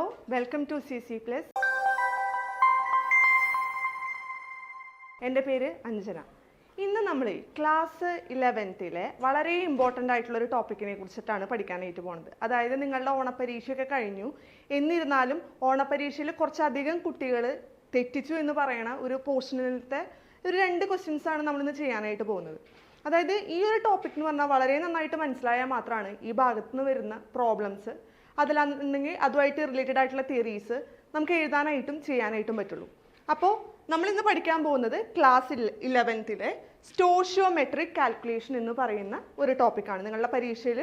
Hello welcome to C C plus എന്റെ പേര് അഞ്ജന. ഇന്ന് നമ്മൾ ക്ലാസ് ഇലവൻത്തിലെ വളരെ ഇമ്പോർട്ടന്റ് ആയിട്ടുള്ള ഒരു ടോപ്പിക്കിനെ കുറിച്ചിട്ടാണ് പഠിക്കാനായിട്ട് പോകുന്നത് അതായത് നിങ്ങളുടെ ഓണപ്പരീക്ഷയൊക്കെ കഴിഞ്ഞു. എന്നിരുന്നാലും ഓണപ്പരീക്ഷയിൽ കുറച്ചധികം കുട്ടികൾ തെറ്റിച്ചു എന്ന് പറയണ ഒരു പോർഷനിലത്തെ ഒരു രണ്ട് ക്വസ്റ്റ്യൻസ് ആണ് നമ്മളിന്ന് ചെയ്യാനായിട്ട് പോകുന്നത്. അതായത് ഈ ഒരു ടോപ്പിക് എന്ന് പറഞ്ഞാൽ വളരെ നന്നായിട്ട് മനസ്സിലായാൽ മാത്രമാണ് ഈ ഭാഗത്തുനിന്ന് വരുന്ന പ്രോബ്ലംസ് അതിലാണെന്നുണ്ടെങ്കിൽ അതുമായിട്ട് റിലേറ്റഡ് ആയിട്ടുള്ള തിയറീസ് നമുക്ക് എഴുതാനായിട്ടും ചെയ്യാനായിട്ടും പറ്റുള്ളൂ. അപ്പോൾ നമ്മൾ ഇന്ന് പഠിക്കാൻ പോകുന്നത് ക്ലാസ് ഇലവൻത്തിലെ സ്റ്റോഷ്യോമെട്രിക് കാൽക്കുലേഷൻ എന്ന് പറയുന്ന ഒരു ടോപ്പിക്കാണ് നിങ്ങളുടെ പരീക്ഷയിൽ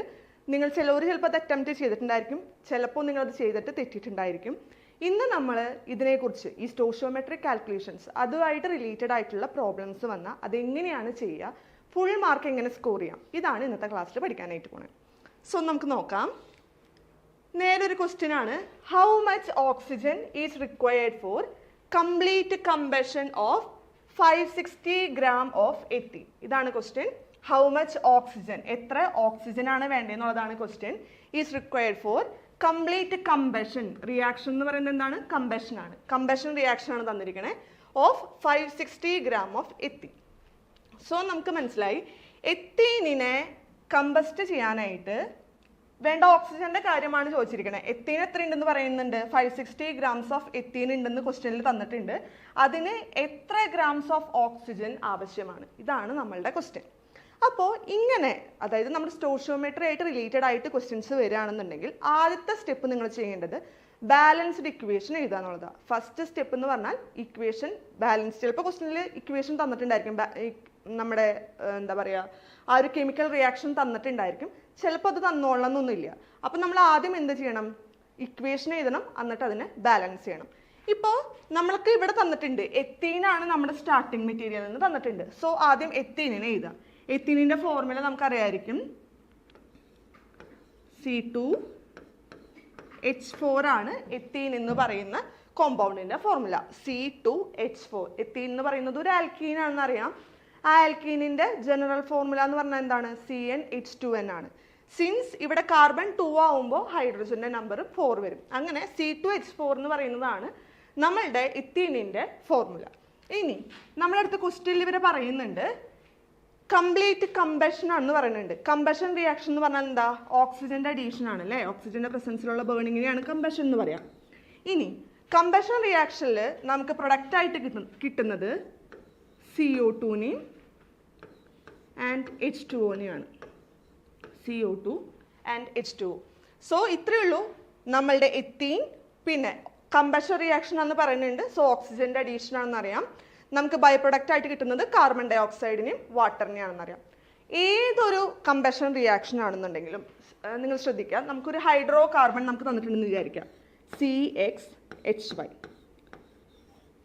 നിങ്ങൾ ചിലവർ ചിലപ്പോൾ അത് അറ്റംപ്റ്റ് ചെയ്തിട്ടുണ്ടായിരിക്കും ചിലപ്പോൾ നിങ്ങളത് ചെയ്തിട്ട് തെറ്റിയിട്ടുണ്ടായിരിക്കും. ഇന്ന് നമ്മൾ ഇതിനെക്കുറിച്ച് ഈ സ്റ്റോഷ്യോമെട്രിക് കാൽക്കുലേഷൻസ് അതുമായിട്ട് റിലേറ്റഡ് ആയിട്ടുള്ള പ്രോബ്ലംസ് വന്നാൽ അതെങ്ങനെയാണ് ചെയ്യുക ഫുൾ മാർക്ക് എങ്ങനെ സ്കോർ ചെയ്യാം ഇതാണ് ഇന്നത്തെ ക്ലാസ്സിൽ പഠിക്കാനായിട്ട് പോണത്. സോ നമുക്ക് നോക്കാം. നേരെ ഒരു ക്വസ്റ്റ്യൻ ആണ് how much oxygen is required for complete combustion of five sixty gram of ethene ഇതാണ് ക്വസ്റ്റ്യൻ ഹൗ മച്ച് ഓക്സിജൻ എത്ര ഓക്സിജൻ ആണ് വേണ്ടതെന്നുള്ളതാണ് question is required for complete combustion reaction എന്ന് പറയുന്നത് എന്താണ്? കമ്പഷൻ ആണ്. കമ്പഷൻ റിയാക്ഷൻ ആണ് തന്നിരിക്കണേ. Of five sixty gram of ethene so നമുക്ക് മനസ്സിലായി. എത്തീനിനെ കമ്പസ്റ്റ് ചെയ്യാനായിട്ട് വേണ്ട ഓക്സിജന്റെ കാര്യമാണ് ചോദിച്ചിരിക്കുന്നത് എത്തീൻ എത്ര ഉണ്ടെന്ന് പറയുന്നുണ്ട്? Five sixty grams of ethene ഉണ്ടെന്ന് ക്വസ്റ്റ്യനിൽ തന്നിട്ടുണ്ട്. അതിന് എത്ര ഗ്രാംസ് ഓഫ് ഓക്സിജൻ ആവശ്യമാണ്? ഇതാണ് നമ്മളുടെ ക്വസ്റ്റ്യൻ അപ്പോൾ ഇങ്ങനെ അതായത് നമ്മുടെ സ്റ്റോഷ്യോമീറ്റർ ആയിട്ട് റിലേറ്റഡ് ആയിട്ട് ക്വസ്റ്റ്യൻസ് വരികയാണെന്നുണ്ടെങ്കിൽ ആദ്യത്തെ സ്റ്റെപ്പ് നിങ്ങൾ ചെയ്യേണ്ടത് ബാലൻസ്ഡ് ഇക്വേഷൻ എഴുതുക എന്നുള്ളതാണ് ഫസ്റ്റ് സ്റ്റെപ്പ് എന്ന് പറഞ്ഞാൽ ഇക്വേഷൻ ബാലൻസ് ചിലപ്പോൾ ക്വസ്റ്റ്യനിൽ ഇക്വേഷൻ തന്നിട്ടുണ്ടായിരിക്കും. നമ്മുടെ എന്താ പറയുക ആ ഒരു കെമിക്കൽ റിയാക്ഷൻ തന്നിട്ടുണ്ടായിരിക്കും. ചിലപ്പോൾ അത് തന്നോളണമെന്നൊന്നുമില്ല അപ്പം നമ്മൾ ആദ്യം എന്ത് ചെയ്യണം? ഇക്വേഷൻ എഴുതണം. എന്നിട്ട് അതിനെ ബാലൻസ് ചെയ്യണം. ഇപ്പോൾ നമ്മൾക്ക് ഇവിടെ തന്നിട്ടുണ്ട്. എത്തീനാണ് നമ്മുടെ സ്റ്റാർട്ടിംഗ് മെറ്റീരിയൽ എന്ന് തന്നിട്ടുണ്ട്. സോ ആദ്യം എത്തീനിനെ എഴുതാം. എത്തീനിന്റെ ഫോർമുല നമുക്കറിയായിരിക്കും. സി ടു എച്ച് ഫോർ ആണ് എത്തീൻ എന്ന് പറയുന്ന കോമ്പൗണ്ടിന്റെ formula C two H four ethene എന്ന് പറയുന്നത് ഒരു ആൽക്കീൻ ആണെന്ന് അറിയാം ആ ആൽക്കീനിന്റെ ജനറൽ ഫോർമുല എന്ന് പറഞ്ഞാൽ എന്താണ്? C N H two N ആണ്. സിൻസ് ഇവിടെ കാർബൺ ടു ആവുമ്പോൾ ഹൈഡ്രജന്റെ നമ്പർ ഫോർ വരും. അങ്ങനെ സി ടു എച്ച് ഫോർ എന്ന് പറയുന്നതാണ് നമ്മളുടെ ഇത്തീനിന്റെ ഫോർമുല ഇനി നമ്മളടുത്ത ക്വസ്റ്റ്യനിൽ ഇവർ പറയുന്നുണ്ട് കംപ്ലീറ്റ് കമ്പഷൻ ആണെന്ന് പറയുന്നുണ്ട്. കമ്പഷൻ റിയാക്ഷൻ എന്ന് പറഞ്ഞാൽ എന്താ? ഓക്സിജന്റെ അഡീഷൻ ആണ് അല്ലേ? ഓക്സിജന്റെ പ്രസൻസിലുള്ള ബേണിങ്ങിനെയാണ് കമ്പഷൻ എന്ന് പറയാം. ഇനി കമ്പഷൻ റിയാക്ഷനിൽ നമുക്ക് പ്രൊഡക്റ്റ് ആയിട്ട് കിട്ടുന്ന കിട്ടുന്നത് സി ഒ ടുനെയും and H two ഒനെയാണ് C O two and H two so ഇത്രയേ ഉള്ളൂ നമ്മളുടെ എത്തീൻ പിന്നെ കമ്പഷൻ റിയാക്ഷൻ എന്ന് പറയുന്നുണ്ട്. സോ ഓക്സിജന്റെ അഡീഷൻ ആണെന്ന് അറിയാം. നമുക്ക് ബൈ പ്രൊഡക്റ്റ് ആയിട്ട് കിട്ടുന്നത് കാർബൺ ഡൈ ഓക്സൈഡിനെയും വാട്ടറിനെയാണെന്ന് അറിയാം. ഏതൊരു കമ്പഷൻ റിയാക്ഷൻ ആണെന്നുണ്ടെങ്കിലും നിങ്ങൾ ശ്രദ്ധിക്കുക. നമുക്കൊരു ഹൈഡ്രോ കാർബൺ നമുക്ക് തന്നിട്ടുണ്ടെന്ന് വിചാരിക്കാം. സി എക്സ് എച്ച് വൈ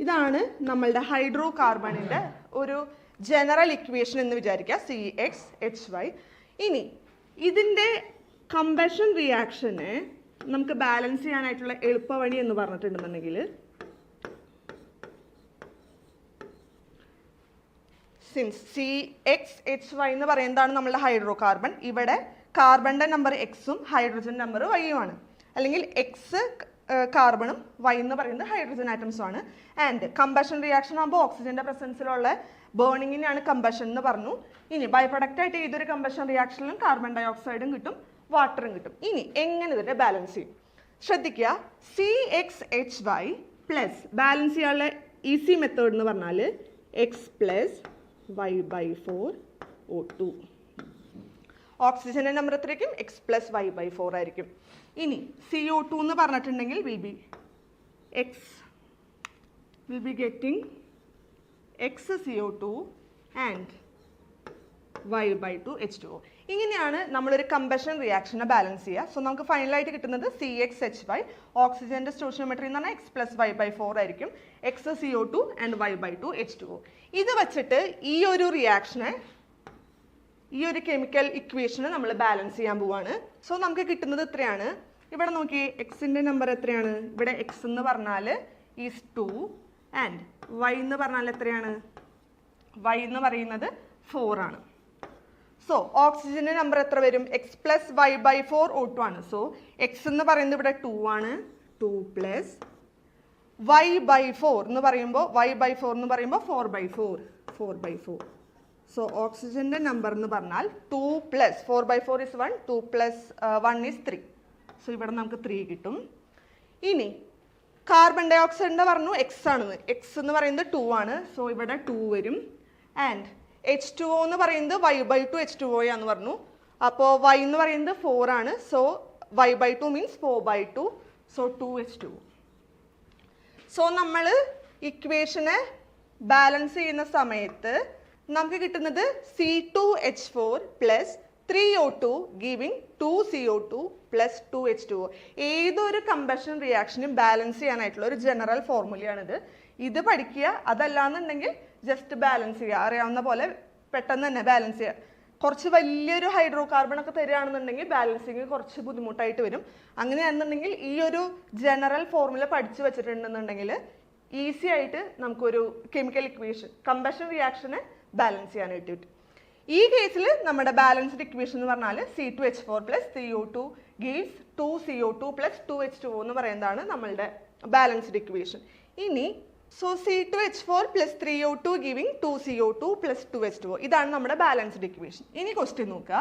ഇതാണ് നമ്മളുടെ ഹൈഡ്രോ കാർബണിന്റെ ഒരു ജനറൽ ഇക്വേഷൻ എന്ന് വിചാരിക്കുക സി എക്സ് എച്ച് വൈ ഇനി ഇതിന്റെ കമ്പഷൻ റിയാക്ഷനെ നമുക്ക് ബാലൻസ് ചെയ്യാനായിട്ടുള്ള എളുപ്പവഴി എന്ന് പറഞ്ഞിട്ടുണ്ടെന്നുണ്ടെങ്കിൽ since C X H Y എന്ന് പറയുന്നതാണ് നമ്മളുടെ ഹൈഡ്രോ കാർബൺ ഇവിടെ കാർബണിന്റെ നമ്പർ എക്സും ഹൈഡ്രജൻ നമ്പർ വൈയുമാണ് അല്ലെങ്കിൽ എക്സ് കാർബണും വൈ എന്ന് പറയുന്നത് ഹൈഡ്രജൻ ആറ്റംസും ആണ്. ആൻഡ് കമ്പഷൻ റിയാക്ഷൻ ആകുമ്പോൾ ഓക്സിജന്റെ പ്രസൻസിലുള്ള ബേണിങ്ങിനാണ് കമ്പഷൻ എന്ന് പറഞ്ഞു. ഇനി ബൈ പ്രൊഡക്റ്റ് ആയിട്ട് ഏതൊരു കമ്പഷൻ റിയാക്ഷനിലും കാർബൺ ഡയോക്സൈഡും കിട്ടും വാട്ടറും കിട്ടും. ഇനി എങ്ങനെ ഇതിനെ ബാലൻസ് ചെയ്യും? ശ്രദ്ധിക്കുക. C X H Y plus balance ചെയ്യാനുള്ള ഈസി മെത്തേഡ് എന്ന് പറഞ്ഞാൽ X plus Y by four O two ഓക്സിജന്റെ number എത്രയ്ക്കും X plus Y by four ആയിരിക്കും. ഇനി സി ഒ ടു എന്ന് പറഞ്ഞിട്ടുണ്ടെങ്കിൽ will be X will be getting two and Y by two H two ഇങ്ങനെയാണ് നമ്മളൊരു combustion റിയാക്ഷനെ ബാലൻസ് ചെയ്യുക. So നമുക്ക് ഫൈനലായിട്ട് കിട്ടുന്നത് സി എക്സ് എച്ച് വൈ ഓക്സിജന്റെ സ്റ്റോഷിയോമെട്രി എന്ന് പറഞ്ഞാൽ X plus Y by four ആയിരിക്കും. X C O two and Y by two H two O ഇത് വെച്ചിട്ട് ഈ ഒരു റിയാക്ഷനെ ഈ ഒരു കെമിക്കൽ ഇക്വേഷന് നമ്മൾ ബാലൻസ് ചെയ്യാൻ പോവാണ്. സോ നമുക്ക് കിട്ടുന്നത് ഇത്രയാണ്. ഇവിടെ നോക്കി എക്സിന്റെ നമ്പർ എത്രയാണ്? ഇവിടെ എക്സ് എന്ന് പറഞ്ഞാൽ ഈസ് ടു ആൻഡ് വൈ എന്ന് പറഞ്ഞാൽ എത്രയാണ്? വൈ എന്ന് പറയുന്നത് ഫോർ ആണ്. സോ ഓക്സിജന്റെ നമ്പർ എത്ര വരും? X plus Y by four O two ആണ് സോ എക്സ് എന്ന് പറയുന്നത് ഇവിടെ ടു ആണ്. Two plus Y by four എന്ന് പറയുമ്പോൾ വൈ ബൈ ഫോർ എന്ന് പറയുമ്പോൾ four by four four by four so ഓക്സിജന്റെ നമ്പർ എന്ന് പറഞ്ഞാൽ two plus four by four is one two plus one is three so ഇവിടെ നമുക്ക് ത്രീ കിട്ടും. ഇനി കാർബൺ ഡൈ ഓക്സൈഡ് എന്ന് പറഞ്ഞു? എക്സ് ആണെന്ന് എക്സ് എന്ന് പറയുന്നത് ടു ആണ്. സോ ഇവിടെ ടു വരും. ആൻഡ് എച്ച് ടു ഒ എന്ന് പറയുന്നത് Y by two H two O ആന്ന് പറഞ്ഞു. അപ്പോൾ വൈ എന്ന് പറയുന്നത് ഫോർ ആണ്. So Y by two means four by two so two H two so നമ്മൾ ഇക്വേഷനെ ബാലൻസ് ചെയ്യുന്ന സമയത്ത് നമുക്ക് കിട്ടുന്നത് C two H four plus three O two giving two C O two plus two H two O ഏതൊരു combustion റിയാക്ഷനും balance ചെയ്യാനായിട്ടുള്ള ഒരു ജനറൽ ഫോർമുലയാണിത് ഇത് പഠിക്കുക. അതല്ലാന്നുണ്ടെങ്കിൽ ജസ്റ്റ് ബാലൻസ് ചെയ്യുക. അറിയാവുന്ന പോലെ പെട്ടെന്ന് തന്നെ ബാലൻസ് ചെയ്യുക. കുറച്ച് വലിയൊരു ഹൈഡ്രോ കാർബൺ ഒക്കെ തരികയാണെന്നുണ്ടെങ്കിൽ ബാലൻസിങ് കുറച്ച് ബുദ്ധിമുട്ടായിട്ട് വരും. അങ്ങനെയാണെന്നുണ്ടെങ്കിൽ ഈ ഒരു ജനറൽ ഫോർമുല പഠിച്ചു വെച്ചിട്ടുണ്ടെന്നുണ്ടെങ്കിൽ ഈസി ആയിട്ട് നമുക്കൊരു കെമിക്കൽ ഇക്വേഷൻ കമ്പഷൻ റിയാക്ഷനെ ബാലൻസ് ചെയ്യാനായിട്ട് പറ്റും. ഈ കേസിൽ നമ്മുടെ ബാലൻസ്ഡ് ഇക്വേഷൻ എന്ന് പറഞ്ഞാൽ C two H four plus C O two gives two C O two plus two H two എന്ന് പറയുന്നതാണ് നമ്മളുടെ ബാലൻസ്ഡ് ഇക്വേഷൻ. ഇനി so C two H four plus three O two giving two C O two plus two H two ഇതാണ് നമ്മുടെ balanced equation. ഇനി question നോക്കുക.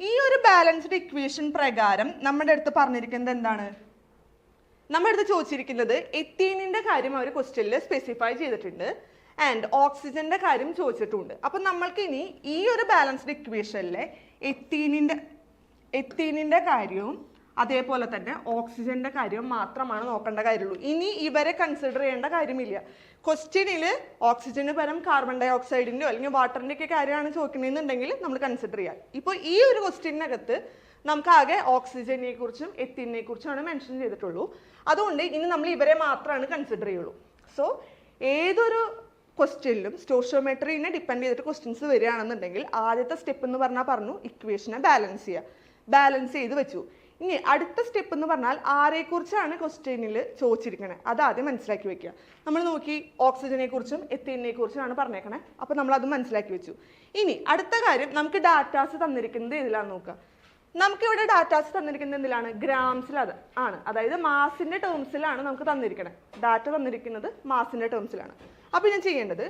ഈ ഒരു ബാലൻസ്ഡ് ഇക്വേഷൻ പ്രകാരം നമ്മുടെ അടുത്ത് പറഞ്ഞിരിക്കുന്നത് എന്താണ്? നമ്മുടെ അടുത്ത് ചോദിച്ചിരിക്കുന്നത് എത്തീനിന്റെ കാര്യം അവർ ക്വസ്റ്റ്യനിൽ സ്പെസിഫൈ ചെയ്തിട്ടുണ്ട്. ആൻഡ് ഓക്സിജന്റെ കാര്യം ചോദിച്ചിട്ടുണ്ട്. അപ്പം നമ്മൾക്ക് ഇനി ഈ ഒരു ബാലൻസ്ഡ് ഇക്വേഷനിലെ എത്തീനിന്റെ എത്തീനിന്റെ കാര്യവും അതേപോലെ തന്നെ ഓക്സിജന്റെ കാര്യം മാത്രമാണ് നോക്കേണ്ട കാര്യമുള്ളൂ. ഇനി ഇവരെ കൺസിഡർ ചെയ്യേണ്ട കാര്യമില്ല. ക്വസ്റ്റ്യനിൽ ഓക്സിജന് പരം കാർബൺ ഡൈ ഓക്സൈഡിന്റെയോ അല്ലെങ്കിൽ വാട്ടറിന്റെ ഒക്കെ കാര്യമാണ് ചോദിക്കുന്നതെന്നുണ്ടെങ്കിൽ നമ്മൾ കൺസിഡർ ചെയ്യാം. ഇപ്പോൾ ഈ ഒരു ക്വസ്റ്റ്യനകത്ത് നമുക്ക് ആകെ ഓക്സിജനെ കുറിച്ചും എത്തിനെ കുറിച്ചുമാണ് മെൻഷൻ ചെയ്തിട്ടുള്ളൂ. അതുകൊണ്ട് ഇനി നമ്മൾ ഇവരെ മാത്രമാണ് കൺസിഡർ ചെയ്യുള്ളൂ. സോ ഏതൊരു ക്വസ്റ്റ്യനിലും സ്റ്റോഷിയോമെട്രീനെ ഡിപ്പെൻഡ് ചെയ്തിട്ട് ക്വസ്റ്റ്യൻസ് വരികയാണെന്നുണ്ടെങ്കിൽ ആദ്യത്തെ സ്റ്റെപ്പ് എന്ന് പറഞ്ഞാൽ പറഞ്ഞു ഇക്വേഷനെ ബാലൻസ് ചെയ്യുക. ബാലൻസ് ചെയ്ത് വെച്ചു. ഇനി അടുത്ത സ്റ്റെപ്പ് എന്ന് പറഞ്ഞാൽ ആരെക്കുറിച്ചാണ് ക്വസ്റ്റ്യനിൽ ചോദിച്ചിരിക്കുന്നത് അത് ആദ്യം മനസ്സിലാക്കി വെക്കുക. നമ്മൾ നോക്കി ഓക്സിജനെ കുറിച്ചും എത്തീനെ കുറിച്ചുമാണ് പറഞ്ഞേക്കണേ. അപ്പോൾ നമ്മൾ അത് മനസ്സിലാക്കി വെച്ചു. ഇനി അടുത്ത കാര്യം നമുക്ക് ഡാറ്റാസ് തന്നിരിക്കുന്നത് ഇതിലാണ് നോക്കുക. നമുക്കിവിടെ ഡാറ്റാസ് തന്നിരിക്കുന്നത് എന്തിലാണ്? ഗ്രാംസിൽ അത് ആണ്. അതായത് മാസിന്റെ ടേംസിലാണ് നമുക്ക് തന്നിരിക്കുന്നത് ഡാറ്റ തന്നിരിക്കുന്നത് മാസിന്റെ ടേംസിലാണ് അപ്പോൾ ഞാൻ ചെയ്യേണ്ടത്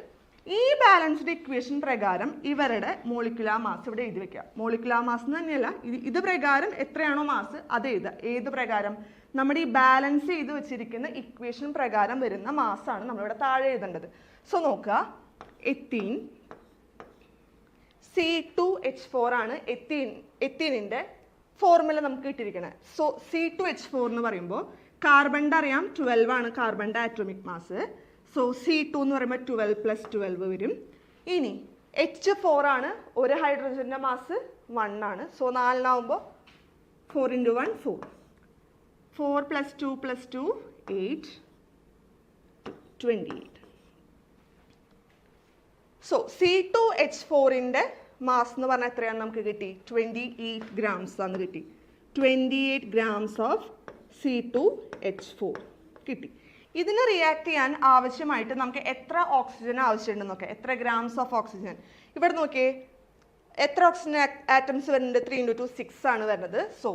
ഈ ബാലൻസ്ഡ് ഇക്വേഷൻ പ്രകാരം ഇവരുടെ മോളിക്കുലാർ മാസ് ഇവിടെ എഴുതി വെക്കുക. മോളിക്കുലാർ മാസ് എന്ന് തന്നെയല്ല ഇത് ഇത് പ്രകാരം എത്രയാണോ മാസ് അത് എഴുതുക. ഏത് പ്രകാരം? നമ്മുടെ ഈ ബാലൻസ് ചെയ്ത് വെച്ചിരിക്കുന്ന ഇക്വേഷൻ പ്രകാരം വരുന്ന മാസാണ് നമ്മളിവിടെ താഴെ എഴുതേണ്ടത്. സോ നോക്കുക. Ethene C two H four ആണ് എത്തീൻ എത്തീനിന്റെ ഫോർമുല നമുക്ക് കിട്ടിയിരിക്കുന്നത് so C two H four എന്ന് പറയുമ്പോൾ കാർബണിന്റെ അറിയാം ട്വൽവ് ആണ് കാർബണിന്റെ atomic mass so C two എന്ന് പറയുമ്പോൾ ട്വൽവ് പ്ലസ് ട്വൽവ് വരും. ഇനി എച്ച് ഫോർ ആണ്. ഒരു ഹൈഡ്രജന്റെ മാസ് വൺ ആണ്. So നാലിനാവുമ്പോൾ four into one four four plus two plus two eight twenty eight so C two H ഫോറിന്റെ മാസ് എന്ന് പറഞ്ഞാൽ എത്രയാണ് നമുക്ക് കിട്ടി? ട്വന്റി എയ്റ്റ് ഗ്രാംസ് ആണ് കിട്ടി. Twenty eight grams of C two H four കിട്ടി. ഇതിന് റിയാക്ട് ചെയ്യാൻ ആവശ്യമായിട്ട് നമുക്ക് എത്ര ഓക്സിജൻ ആവശ്യമുണ്ടെന്ന് നോക്കാം എത്ര ഗ്രാംസ് ഓഫ് ഓക്സിജൻ ഇവിടെ നോക്കിയേ എത്ര ഓക്സിജൻ ആറ്റംസ് വരുന്നുണ്ട്? ത്രീ ഇന്റു ടു സിക്സ് ആണ് വരുന്നത്. സോ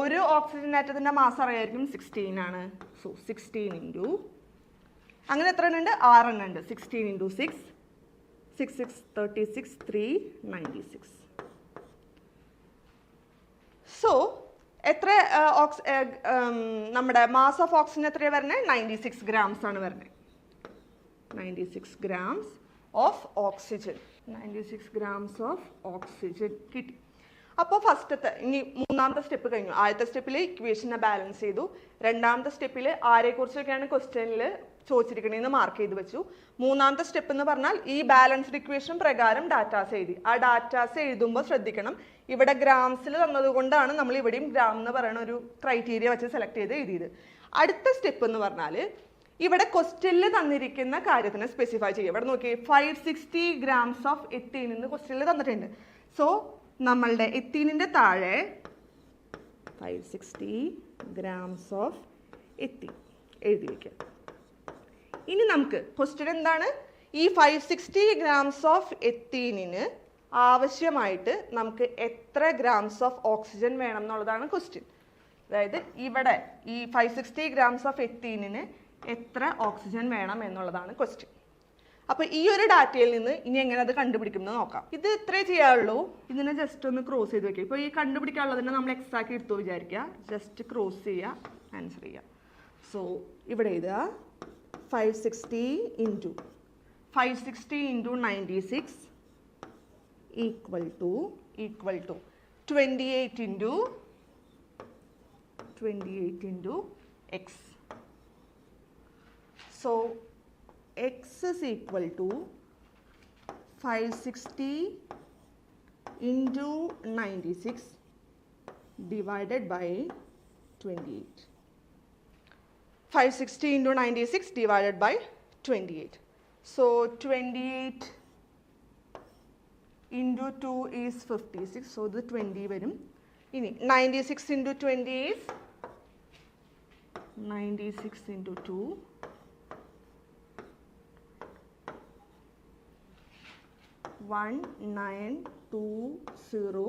ഒരു ഓക്സിജൻ ആറ്റത്തിന്റെ മാസ് അറിയായിരിക്കും സിക്സ്റ്റീൻ ആണ്. സോ സിക്സ്റ്റീൻ ഇന്റു അങ്ങനെ എത്ര എണ്ണം ഉണ്ട്? ആറെണ്ണം ഉണ്ട്. Sixteen into six six six thirty six three ninety six so എത്ര ഓക്സ് നമ്മുടെ മാസ് ഓഫ് ഓക്സിജൻ എത്രയാണ് വരുന്നത് നയന്റി സിക്സ് ഗ്രാംസ് ആണ് വരുന്നത് ninety six grams of oxygen ninety six grams of oxygen കിട്ടി. അപ്പോൾ ഫസ്റ്റത്തെ ഇനി മൂന്നാമത്തെ സ്റ്റെപ്പ് കഴിഞ്ഞു. ആദ്യത്തെ സ്റ്റെപ്പിൽ ഇക്വേഷനെ ബാലൻസ് ചെയ്തു. രണ്ടാമത്തെ സ്റ്റെപ്പിൽ ആരെക്കുറിച്ചൊക്കെയാണ് ക്വസ്റ്റ്യനിൽ ചോദിച്ചിരിക്കണേന്ന് മാർക്ക് ചെയ്ത് വെച്ചു. മൂന്നാമത്തെ സ്റ്റെപ്പ് എന്ന് പറഞ്ഞാൽ ഈ ബാലൻസ്ഡ് ഇക്വേഷൻ പ്രകാരം ഡാറ്റാസ് എഴുതി. ആ ഡാറ്റാസ് എഴുതുമ്പോൾ ശ്രദ്ധിക്കണം. ഇവിടെ ഗ്രാംസിൽ തന്നതുകൊണ്ടാണ് നമ്മൾ ഇവിടെയും ഗ്രാം എന്ന് പറയുന്ന ഒരു ക്രൈറ്റീരിയ വെച്ച് സെലക്ട് ചെയ്ത് എഴുതിയത്. അടുത്ത സ്റ്റെപ്പ് എന്ന് പറഞ്ഞാൽ ഇവിടെ ക്വസ്റ്റ്യനിൽ തന്നിരിക്കുന്ന കാര്യത്തിന് സ്പെസിഫൈ ചെയ്യുക. ഇവിടെ നോക്കി five sixty grams of ethene എന്ന് ക്വസ്റ്റ്യനിൽ തന്നിട്ടുണ്ട്. സോ നമ്മളുടെ എത്തീനിന്റെ താഴെ five sixty grams of ethene എഴുതി വയ്ക്കുക ഇനി നമുക്ക് ക്വസ്റ്റ്യൻ എന്താണ്? ഈ ഫൈവ് സിക്സ്റ്റി ഗ്രാംസ് ഓഫ് എത്തീനിന് ആവശ്യമായിട്ട് നമുക്ക് എത്ര ഗ്രാംസ് ഓഫ് ഓക്സിജൻ വേണം എന്നുള്ളതാണ് ക്വസ്റ്റ്യൻ അതായത് ഇവിടെ ഈ ഫൈവ് സിക്സ്റ്റി ഗ്രാംസ് ഓഫ് എത്തീനിന് എത്ര ഓക്സിജൻ വേണം എന്നുള്ളതാണ് ക്വസ്റ്റ്യൻ അപ്പോൾ ഈ ഒരു ഡാറ്റയിൽ നിന്ന് ഇനി എങ്ങനെ അത് കണ്ടുപിടിക്കുന്നത് നോക്കാം. ഇത് ഇത്രേ ചെയ്യാറുള്ളൂ ഇതിനെ ജസ്റ്റ് ഒന്ന് ക്രോസ് ചെയ്ത് വെക്കുക ഇപ്പോൾ ഈ കണ്ടുപിടിക്കാനുള്ളതിനെ നമ്മൾ എക്സ് ആക്കി എടുത്തു വിചാരിക്കുക. ജസ്റ്റ് ക്രോസ് ചെയ്യുക. ആൻസർ ചെയ്യുക. സോ ഇവിടെ എഴുതുക. 560 into 560 into 96 equal to equal to 28 into 28 into x. So, x is equal to 560 into 96 divided by 28. 560 into 96 divided by 28. So 28 into 2 is 56. So the 20 വരും ഇനി 96 into 20 is 96 into 2 one nine two zero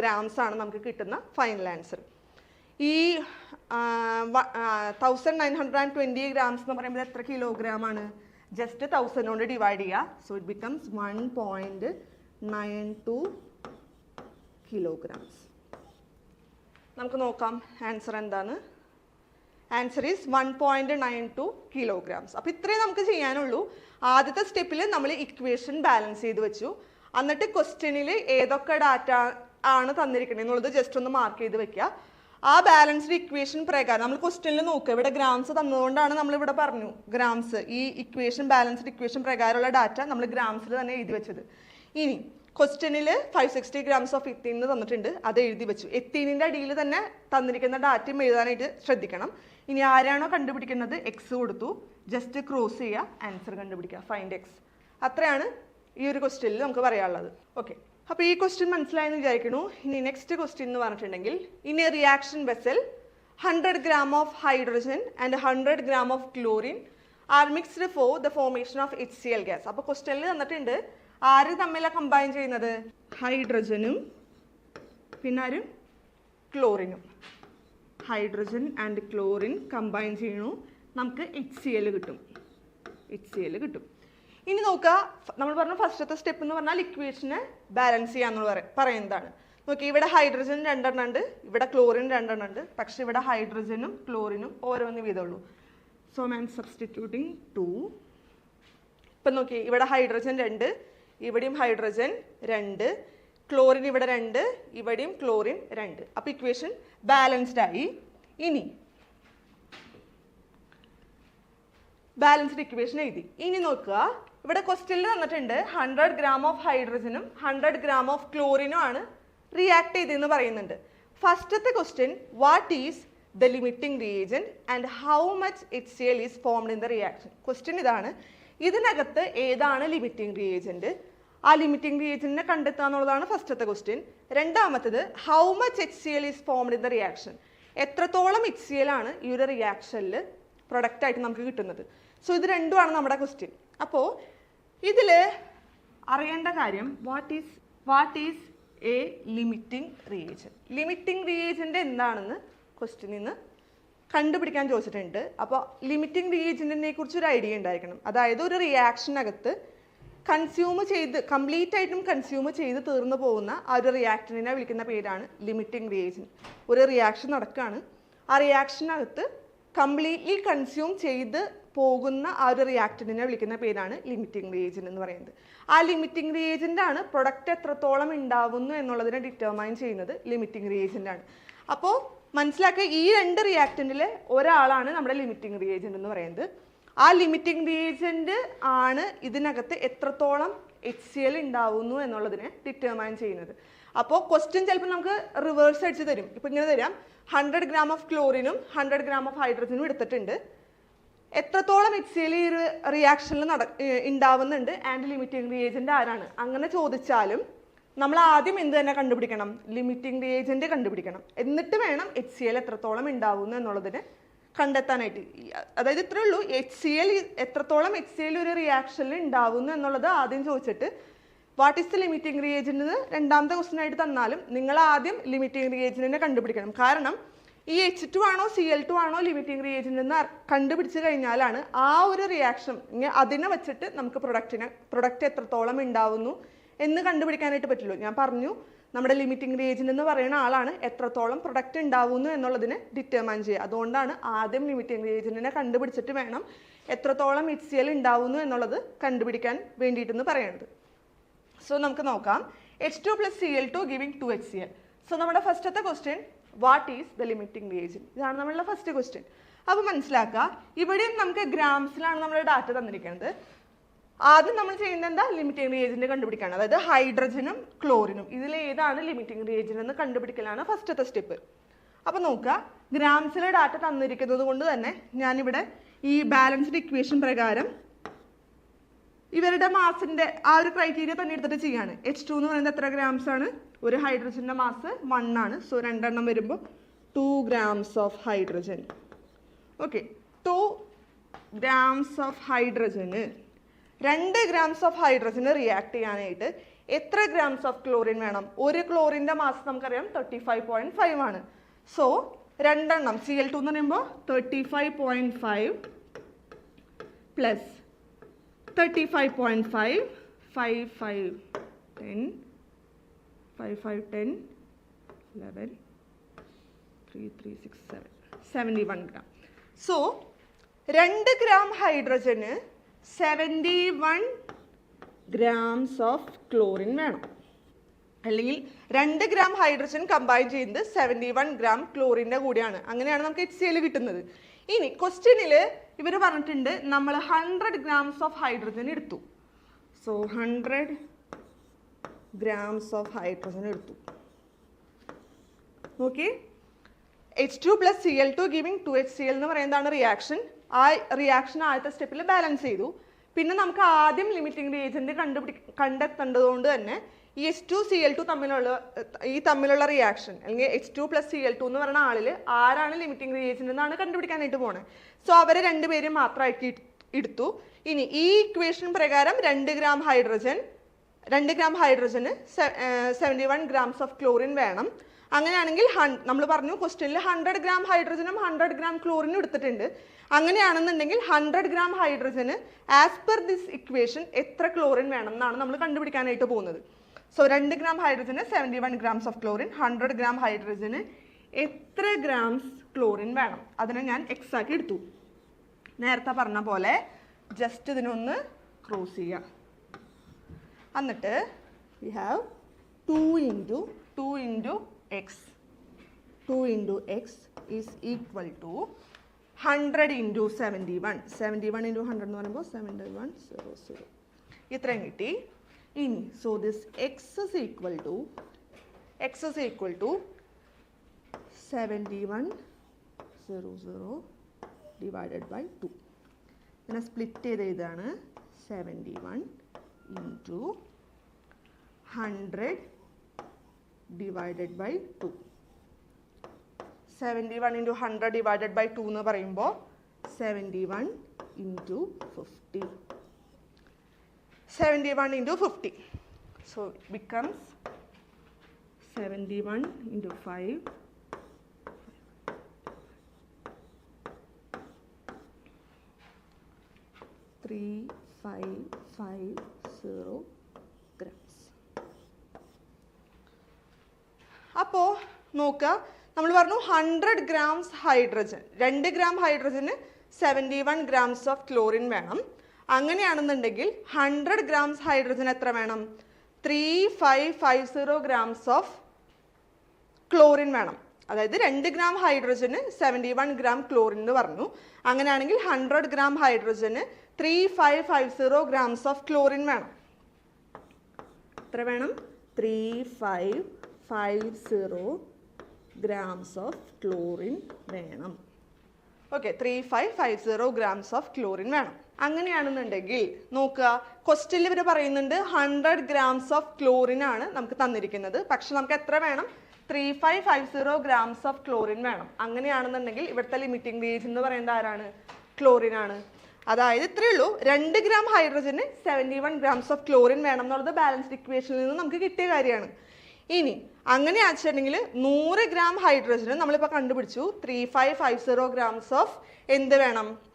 grams ആണ് നമുക്ക് കിട്ടുന്ന final answer ഈ thousand nine hundred and twenty grams എന്ന് പറയുമ്പോൾ എത്ര kilogram ആണ്? ജസ്റ്റ് തൗസൻഡിനോട് ഡിവൈഡ് ചെയ്യുക so it becomes one point nine two kilograms നമുക്ക് നോക്കാം ആൻസർ എന്താണ്. Answer is one point nine two kilograms അപ്പോൾ ഇത്രയും നമുക്ക് ചെയ്യാനുള്ളൂ. ആദ്യത്തെ സ്റ്റെപ്പിൽ നമ്മൾ ഇക്വേഷൻ ബാലൻസ് ചെയ്ത് വെച്ചു. എന്നിട്ട് ക്വസ്റ്റ്യനിൽ ഏതൊക്കെ ഡാറ്റ ആണ് തന്നിരിക്കുന്നത് എന്നുള്ളത് ജസ്റ്റ് ഒന്ന് മാർക്ക് ചെയ്ത് വെക്കുക ആ ബാലൻസ്ഡ് ഇക്വേഷൻ പ്രകാരം നമ്മൾ ക്വസ്റ്റ്യനിൽ നോക്കുക ഇവിടെ ഗ്രാംസ് തന്നതുകൊണ്ടാണ് നമ്മൾ ഇവിടെ പറഞ്ഞു. ഗ്രാംസ് ഈ ഇക്വേഷൻ ബാലൻസ്ഡ് ഇക്വേഷൻ പ്രകാരമുള്ള ഡാറ്റ നമ്മൾ ഗ്രാംസിൽ തന്നെ എഴുതി വെച്ചത്. ഇനി ക്വസ്റ്റ്യനിൽ five sixty grams of ethene എന്ന് തന്നിട്ടുണ്ട്. അത് എഴുതി വെച്ചു. എത്തീനിന്റെ അടിയിൽ തന്നെ തന്നിരിക്കുന്ന ഡാറ്റയും എഴുതാനായിട്ട് ശ്രദ്ധിക്കണം. ഇനി ആരാണോ കണ്ടുപിടിക്കുന്നത്? എക്സ് കൊടുത്തു. ജസ്റ്റ് ക്രോസ് ചെയ്യുക ആൻസർ കണ്ടുപിടിക്കുക ഫൈൻഡ് എക്സ് അത്രയാണ് ഈ ഒരു ക്വസ്റ്റ്യനിൽ നമുക്ക് പറയാനുള്ളത്. ഓക്കെ അപ്പോൾ ഈ ക്വസ്റ്റ്യൻ മനസ്സിലായെന്ന് വിചാരിക്കുന്നു ഇനി നെക്സ്റ്റ് ക്വസ്റ്റ്യൻ എന്ന് പറഞ്ഞിട്ടുണ്ടെങ്കിൽ in a reaction vessel hundred gram of hydrogen and hundred gram of chlorine are mixed for the formation of H C L gas അപ്പോൾ ക്വസ്റ്റ്യനിൽ തന്നിട്ടുണ്ട് ആര് തമ്മിലാണ് കമ്പൈൻ ചെയ്യുന്നത്? ഹൈഡ്രജനും പിന്നെ ആരും ക്ലോറിനും ഹൈഡ്രജൻ ആൻഡ് ക്ലോറിൻ കമ്പൈൻ ചെയ്യണു നമുക്ക് എച്ച് സി എൽ കിട്ടും. എച്ച് സി എൽ കിട്ടും. ഇനി നോക്കുക നമ്മൾ പറഞ്ഞ ഫസ്റ്റത്തെ സ്റ്റെപ്പ് എന്ന് പറഞ്ഞാൽ ലിക്വിഡ്സിനെ ബാലൻസ് ചെയ്യാന്ന് പറ പറയുന്നതാണ്. നോക്കി ഇവിടെ ഹൈഡ്രജൻ രണ്ടെണ്ണം ഉണ്ട് ഇവിടെ ക്ലോറിൻ രണ്ടെണ്ണം ഉണ്ട് പക്ഷെ ഇവിടെ ഹൈഡ്രജനും ക്ലോറിനും ഓരോന്ന് വീതമുള്ളൂ. സോ മാം സബ്സ്റ്റിറ്റ്യൂട്ടിങ് ടു ഇപ്പം നോക്കി ഇവിടെ ഹൈഡ്രജൻ രണ്ട് ഇവിടെയും ഹൈഡ്രജൻ രണ്ട് ക്ലോറിൻ ഇവിടെ രണ്ട് ഇവിടെയും ക്ലോറിൻ രണ്ട്. അപ്പോൾ ഇക്വേഷൻ ബാലൻസ്ഡ് ആയി. ഇനി ബാലൻസ്ഡ് ഇക്വേഷൻ എഴുതി. ഇനി നോക്കുക ഇവിടെ ക്വസ്റ്റ്യനിൽ തന്നിട്ടുണ്ട് ഹൺഡ്രഡ് ഗ്രാം ഓഫ് ഹൈഡ്രജനും ഹൺഡ്രഡ് ഗ്രാം ഓഫ് ക്ലോറിനും ആണ് റിയാക്ട് ചെയ്തതെന്ന് പറയുന്നുണ്ട്. ഫസ്റ്റത്തെ question what is the limiting reagent and how much H C L is formed in the reaction question ഇതാണ്. ഇതിനകത്ത് ഏതാണ് ലിമിറ്റിംഗ് റിയേജന്റ് ആ ലിമിറ്റിംഗ് റിയേജന്റിനെ കണ്ടെത്തുക എന്നുള്ളതാണ് ഫസ്റ്റത്തെ ക്വസ്റ്റ്യൻ രണ്ടാമത്തത് how much H C L is formed in the reaction എത്രത്തോളം എച്ച് സി എൽ ആണ് ഈ ഒരു റിയാക്ഷനിൽ പ്രൊഡക്റ്റായിട്ട് നമുക്ക് കിട്ടുന്നത്? സോ ഇത് രണ്ടുമാണ് നമ്മുടെ ക്വസ്റ്റ്യൻ അപ്പോൾ ഇതിൽ അറിയേണ്ട കാര്യം what is what is a limiting reagent limiting reagent എന്താണെന്ന് ക്വസ്റ്റ്യനിൽ നിന്ന് കണ്ടുപിടിക്കാൻ ചോദിച്ചിട്ടുണ്ട്. അപ്പോൾ ലിമിറ്റിംഗ് റിയേജന്റിനെ കുറിച്ച് ഒരു ഐഡിയ ഉണ്ടായിരിക്കണം. അതായത് ഒരു റിയാക്ഷനകത്ത് കൺസ്യൂം ചെയ്ത് കംപ്ലീറ്റ് ആയിട്ടും കൺസ്യൂം ചെയ്ത് തീർന്നു പോകുന്ന ആ ഒരു റിയാക്ഷനെ വിളിക്കുന്ന പേരാണ് ലിമിറ്റിംഗ് റിയേജൻ ഒരു റിയാക്ഷൻ നടക്കുകയാണ് ആ റിയാക്ഷനകത്ത് കംപ്ലീറ്റ്ലി കൺസ്യൂം ചെയ്ത് പോകുന്ന ആ ഒരു റിയാക്റ്റന്റിനെ വിളിക്കുന്ന പേരാണ് ലിമിറ്റിംഗ് റിയേജൻ എന്ന് പറയുന്നത്. ആ ലിമിറ്റിംഗ് റിയേജന്റ് ആണ് പ്രൊഡക്റ്റ് എത്രത്തോളം ഉണ്ടാവുന്നു എന്നുള്ളതിനെ ഡിറ്റർമൈൻ ചെയ്യുന്നത് ലിമിറ്റിംഗ് റിയേജന്റ് ആണ്. അപ്പോൾ മനസ്സിലാക്കുക ഈ രണ്ട് റിയാക്ടന്റിലെ ഒരാളാണ് നമ്മുടെ ലിമിറ്റിംഗ് റിയേജന്റ് എന്ന് പറയുന്നത്. ആ ലിമിറ്റിംഗ് റിയേജന്റ് ആണ് ഇതിനകത്ത് എത്രത്തോളം എച്ച് സി എൽ ഉണ്ടാവുന്നു എന്നുള്ളതിനെ ഡിറ്റർമൈൻ ചെയ്യുന്നത്. അപ്പോൾ ക്വസ്റ്റ്യൻ ചിലപ്പോൾ നമുക്ക് റിവേഴ്സ് അടിച്ച് തരും. ഇപ്പം ഇങ്ങനെ തരാം. ഹൺഡ്രഡ് ഗ്രാം ഓഫ് ക്ലോറിനും ഹൺഡ്രഡ് ഗ്രാം ഓഫ് ഹൈഡ്രജനും എടുത്തിട്ടുണ്ട്. എത്രത്തോളം എൽ ഈ ഒരു റിയാക്ഷനിൽ നട ഉണ്ടാവുന്നുണ്ട് ആൻഡ് ലിമിറ്റിംഗ് റിയേജന്റ് ആരാണ്? അങ്ങനെ ചോദിച്ചാലും നമ്മൾ ആദ്യം എന്ത് തന്നെ കണ്ടുപിടിക്കണം? ലിമിറ്റിംഗ് റിയേജന്റ് കണ്ടുപിടിക്കണം. എന്നിട്ട് വേണം എച്ച് സി എൽ എത്രത്തോളം ഉണ്ടാവുന്നു എന്നുള്ളതിന് കണ്ടെത്താനായിട്ട്. അതായത് ഇത്രേ ഉള്ളൂ. എച്ച് സി എൽ എത്രത്തോളം എച്ച് സി എൽ ഒരു റിയാക്ഷനിൽ ഉണ്ടാവുന്നു എന്നുള്ളത് ആദ്യം ചോദിച്ചിട്ട് what is the limiting reagent രണ്ടാമത്തെ ക്വസ്റ്റ്യൻ ആയിട്ട് തന്നാലും നിങ്ങൾ ആദ്യം ലിമിറ്റിംഗ് റിയേജന്റിനെ കണ്ടുപിടിക്കണം. കാരണം ഈ എച്ച് ടു ആണോ സി എൽ ടു ആണോ ലിമിറ്റിംഗ് റിയേജന്റ് എന്ന് കണ്ടുപിടിച്ച് കഴിഞ്ഞാലാണ് ആ ഒരു റിയാക്ഷൻ അതിനെ വെച്ചിട്ട് നമുക്ക് പ്രൊഡക്റ്റിനെ പ്രൊഡക്റ്റ് എത്രത്തോളം ഉണ്ടാവുന്നു എന്ന് കണ്ടുപിടിക്കാനായിട്ട് പറ്റുള്ളൂ. ഞാൻ പറഞ്ഞു നമ്മുടെ ലിമിറ്റിംഗ് റിയേജന്റ് എന്ന് പറയുന്ന ആളാണ് എത്രത്തോളം പ്രൊഡക്റ്റ് ഉണ്ടാവുന്നു എന്നുള്ളതിനെ ഡിറ്റർമൈൻ ചെയ്യുക അതുകൊണ്ടാണ് ആദ്യം ലിമിറ്റിംഗ് റിയേജന്റിനെ കണ്ടുപിടിച്ചിട്ട് വേണം എത്രത്തോളം എച്ച് സി എൽ ഉണ്ടാവുന്നു എന്നുള്ളത് കണ്ടുപിടിക്കാൻ വേണ്ടിയിട്ടെന്ന് പറയുന്നത് സോ നമുക്ക് നോക്കാം. H two plus C L two giving two H C L so നമ്മുടെ ഫസ്റ്റത്തെ question what is the limiting reagent ഇതാണ് നമ്മളുടെ ഫസ്റ്റ് ക്വസ്റ്റ്യൻ അപ്പോൾ മനസ്സിലാക്കുക ഇവിടെയും നമുക്ക് ഗ്രാംസിലാണ് നമ്മൾ ഡാറ്റ തന്നിരിക്കുന്നത്. ആദ്യം നമ്മൾ ചെയ്യുന്നത് എന്താ ലിമിറ്റിംഗ് റിയേജന്റ് കണ്ടുപിടിക്കാണ്. അതായത് ഹൈഡ്രജനും ക്ലോറിനും. ഇതിൽ ഏതാണ് ലിമിറ്റിംഗ് റിയേജൻ എന്ന് കണ്ടുപിടിക്കലാണ് ഫസ്റ്റത്തെ സ്റ്റെപ്പ് അപ്പോൾ നോക്കുക ഗ്രാംസിലെ ഡാറ്റ തന്നിരിക്കുന്നത് കൊണ്ട് തന്നെ ഞാനിവിടെ ഈ ബാലൻസ്ഡ് ഇക്വേഷൻ പ്രകാരം ഇവരുടെ മാസിന്റെ ആ ഒരു ക്രൈറ്റീരിയ തന്നെ എടുത്തിട്ട് ചെയ്യാണ്. എച്ച് ടു എന്ന് പറയുന്നത് എത്ര ഗ്രാംസ് ആണ്? ഒരു ഹൈഡ്രജന്റെ മാസ് വൺ ആണ്. സോ രണ്ടെണ്ണം വരുമ്പോൾ two grams of hydrogen okay two grams of ഹൈഡ്രജന് രണ്ട് ഗ്രാംസ് ഓഫ് ഹൈഡ്രജന് റിയാക്ട് ചെയ്യാനായിട്ട് എത്ര ഗ്രാംസ് ഓഫ് ക്ലോറിൻ വേണം? ഒരു ക്ലോറിന്റെ മാസ് നമുക്കറിയാം തേർട്ടി ഫൈവ് പോയിന്റ് ഫൈവ് ആണ്. സോ രണ്ടെണ്ണം സി എൽ ടു എന്ന് പറയുമ്പോൾ thirty five point five plus thirty five point five five five ten five five ten eleven three three six seven seventy one gram so രണ്ട് gram hydrogen seventy one grams of chlorine വേണം. അല്ലെങ്കിൽ രണ്ട് gram hydrogen combine ചെയ്യുന്നത് seventy one gram ക്ലോറിന്റെ കൂടിയാണ്. അങ്ങനെയാണ് നമുക്ക് H C L കിട്ടുന്നത്. ഇനി ക്വസ്റ്റ്യനിൽ ഇവർ പറഞ്ഞിട്ടുണ്ട് നമ്മൾ ഹൺഡ്രഡ് ഗ്രാംസ് ഓഫ് ഹൈഡ്രജൻ എടുത്തു. So hundred grams of hydrogen എടുത്തു. നോക്കി H two plus C L two giving two H C L എന്ന് പറയുന്നതാണ് റിയാക്ഷൻ ആ റിയാക്ഷൻ ആദ്യത്തെ സ്റ്റെപ്പിൽ ബാലൻസ് ചെയ്തു. പിന്നെ നമുക്ക് ആദ്യം ലിമിറ്റിംഗ് റിയേജന്റ് കണ്ടുപിടി കണ്ടെത്തേണ്ടതുകൊണ്ട് തന്നെ ഈ H two C L two തമ്മിലുള്ള ഈ തമ്മിലുള്ള റിയാക്ഷൻ അല്ലെങ്കിൽ H two plus C L two എന്ന് പറയുന്ന ആളിൽ ആരാണ് ലിമിറ്റിംഗ് റിയേജന്റ് എന്നാണ് കണ്ടുപിടിക്കാനായിട്ട് പോകുന്നത് സോ അവരെ രണ്ടുപേരും മാത്രമായിട്ട് എടുത്തു ഇനി ഈ ഇക്വേഷൻ പ്രകാരം രണ്ട് ഗ്രാം ഹൈഡ്രജൻ രണ്ട് gram hydrogen seventy one grams of chlorine വേണം. അങ്ങനെയാണെങ്കിൽ നമ്മൾ പറഞ്ഞു ക്വസ്റ്റ്യനിൽ ഹൺഡ്രഡ് ഗ്രാം ഹൈഡ്രജനും ഹൺഡ്രഡ് ഗ്രാം ക്ലോറിനും എടുത്തിട്ടുണ്ട്. അങ്ങനെയാണെന്നുണ്ടെങ്കിൽ ഹൺഡ്രഡ് ഗ്രാം ഹൈഡ്രജന് ആസ് പെർ ദിസ് ഇക്വേഷൻ എത്ര ക്ലോറിൻ വേണം എന്നാണ് നമ്മൾ കണ്ടുപിടിക്കാനായിട്ട് പോകുന്നത്. സോ രണ്ട് gram hydrogen seventy one grams of chlorine hundred gram ഹൈഡ്രജന് എത്ര ഗ്രാംസ് ക്ലോറിൻ വേണം? അതിനെ ഞാൻ എക്സ് ആക്കി എടുത്തു. നേരത്തെ പറഞ്ഞ പോലെ ജസ്റ്റ് ഇതിനൊന്ന് ക്രോസ് ചെയ്യാം. എന്നിട്ട് we have two into two into x two into x is equal to hundred into seventy one seventy one into hundred എന്ന് പറയുമ്പോൾ സെവന്റി വൺ സീറോ സീറോ ഇത്രയും കിട്ടി. So this x is equal to x is equal to seventy one zero zero divided by two ഇതിനെ split ചെയ്ത് ഇതാണ് seventy one into hundred divided by two seventy one into hundred divided by two എന്ന് പറയുമ്പോൾ seventy one into fifty seventy one into fifty so becomes seventy one into five three five five zero grams അപ്പോൾ നോക്കുക നമ്മൾ പറഞ്ഞു hundred grams hydrogen രണ്ട് gram hydrogen seventy one grams of chlorine വേണം. അങ്ങനെയാണെന്നുണ്ടെങ്കിൽ hundred grams hydrogen എത്ര വേണം? Three five five zero grams of chlorine വേണം. അതായത് രണ്ട് ഗ്രാം ഹൈഡ്രജന് സെവന്റി വൺ ഗ്രാം ക്ലോറിൻ എന്ന് പറഞ്ഞു. അങ്ങനെയാണെങ്കിൽ hundred gram hydrogen three five five zero grams of chlorine വേണം. എത്ര വേണം? Three five five zero grams of chlorine വേണം. Okay three five five zero grams of chlorine വേണം. അങ്ങനെയാണെന്നുണ്ടെങ്കിൽ നോക്കുക ക്വസ്റ്റിൽ ഇവർ പറയുന്നുണ്ട് ഹൺഡ്രഡ് ഗ്രാംസ് ഓഫ് ക്ലോറിൻ ആണ് നമുക്ക് തന്നിരിക്കുന്നത്. പക്ഷെ നമുക്ക് എത്ര വേണം? Three five five zero grams of chlorine വേണം. അങ്ങനെയാണെന്നുണ്ടെങ്കിൽ ഇവിടുത്തെ ലിമിറ്റിംഗ് വേജ് എന്ന് പറയുന്നത് ആരാണ്? ക്ലോറിൻ ആണ്. അതായത് ഇത്രയേ ഉള്ളൂ. രണ്ട് gram hydrogen seventy one grams of chlorine വേണം എന്നുള്ളത് ബാലൻസ്ഡ് ഇക്വേഷനിൽ നിന്ന് നമുക്ക് കിട്ടിയ കാര്യമാണ്. ഇനി അങ്ങനെ ആച്ചിട്ടുണ്ടെങ്കിൽ നൂറ് ഗ്രാം ഹൈഡ്രജന് നമ്മളിപ്പോൾ കണ്ടുപിടിച്ചു. Three five five zero grams of എന്ത് വേണം?